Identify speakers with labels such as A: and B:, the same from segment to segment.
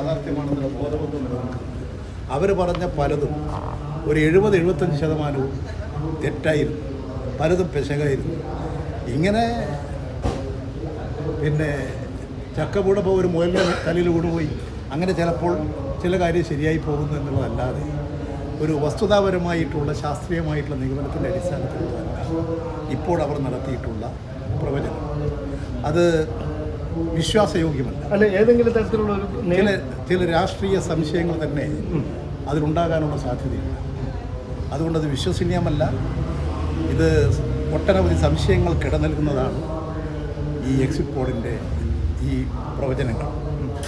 A: യാഥാർത്ഥ്യമാണെന്നുള്ള ബോധബോധം നിലനിൽക്കുന്നത് അവർ പറഞ്ഞ പലതും ഒരു എഴുപത് എഴുപത്തഞ്ച് ശതമാനവും തെറ്റായിരുന്നു. പലതും പെശകായിരുന്നു. ഇങ്ങനെ പിന്നെ ചക്കപൂടെ പോകും ഒരു മുയലിന്റെ തലയിൽ കൊണ്ടുപോയി അങ്ങനെ ചിലപ്പോൾ ചില കാര്യം ശരിയായി പോകുന്നു എന്നുള്ളതല്ലാതെ ഒരു വസ്തുതാപരമായിട്ടുള്ള ശാസ്ത്രീയമായിട്ടുള്ള നിഗമനത്തിന്റെ അടിസ്ഥാനത്തിലുള്ളതല്ല ഇപ്പോൾ അവർ നടത്തിയിട്ടുള്ള പ്രവചനം. അത് വിശ്വാസയോഗ്യമല്ല.
B: അല്ല ഏതെങ്കിലും തരത്തിലുള്ള ഒരു
A: ചില ചില രാഷ്ട്രീയ സംശയങ്ങൾ തന്നെ അതിലുണ്ടാകാനുള്ള സാധ്യതയില്ല. അതുകൊണ്ടത് വിശ്വസനീയമല്ല. ഇത് ഒട്ടനവധി സംശയങ്ങൾ കിടനിൽക്കുന്നതാണ് ഈ എക്സിറ്റ് പോളിന്റെ ഈ പ്രവചനങ്ങൾ.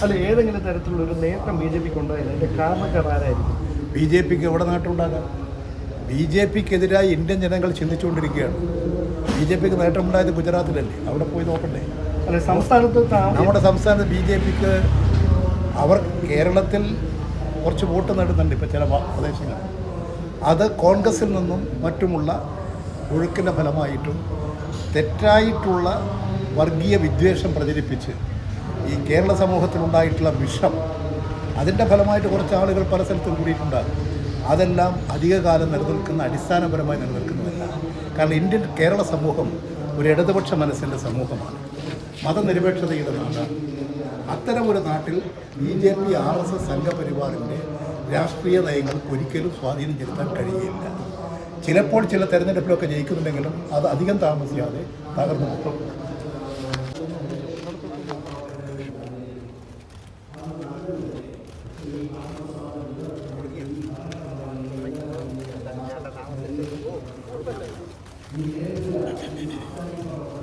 B: അല്ല ഏതെങ്കിലും തരത്തിലുള്ള ഒരു നേട്ടം ബി ജെ പിക്ക് ഉണ്ടായില്ല അതിന്റെ കാരണക്കാരായിരിക്കും
A: ബി ജെ പിക്ക് എവിടെ നേട്ടമുണ്ടാകാം? ബി ജെ പിക്കെതിരായി ഇന്ത്യൻ ജനങ്ങൾ ചിന്തിച്ചുകൊണ്ടിരിക്കുകയാണ്. ബി ജെ പിക്ക് നേട്ടമുണ്ടായത് ഗുജറാത്തിലല്ലേ? അവിടെ പോയി നോക്കണ്ടേ? നമ്മുടെ സംസ്ഥാനത്ത് ബി ജെ പിക്ക് അവർ കേരളത്തിൽ കുറച്ച് വോട്ട് നേടുന്നുണ്ട് ഇപ്പോൾ ചില പ്രദേശങ്ങൾ അത് കോൺഗ്രസിൽ നിന്നും മറ്റുമുള്ള ഒഴുക്കിന്റെ ഫലമായിട്ടും തെറ്റായിട്ടുള്ള വർഗീയ വിദ്വേഷം പ്രചരിപ്പിച്ച് ഈ കേരള സമൂഹത്തിലുണ്ടായിട്ടുള്ള വിഷം അതിന്റെ ഫലമായിട്ട് കുറച്ച് ആളുകൾ പല സ്ഥലത്തും കൂടിയിട്ടുണ്ടാകും അതെല്ലാം അധികകാലം നിലനിൽക്കുന്ന അടിസ്ഥാനപരമായി നിലനിൽക്കുന്നതല്ല. കാരണം ഇന്ത്യൻ കേരള സമൂഹം ഒരു ഇടതുപക്ഷ മനസ്സിന്റെ സമൂഹമാണ്. മതനിരപേക്ഷതയുടെ നാടാണ് അത്തരം ഒരു നാട്ടിൽ B J P R S S സംഘപരിവാറിന്റെ രാഷ്ട്രീയ നയങ്ങൾക്ക് ഒരിക്കലും സ്വാധീനം ചെലുത്താൻ കഴിയില്ല ചിലപ്പോൾ ചില തെരഞ്ഞെടുപ്പിലൊക്കെ ജയിക്കുന്നുണ്ടെങ്കിലും അത് അധികം താമസിയാതെ തകർന്നു പോകും Thank you.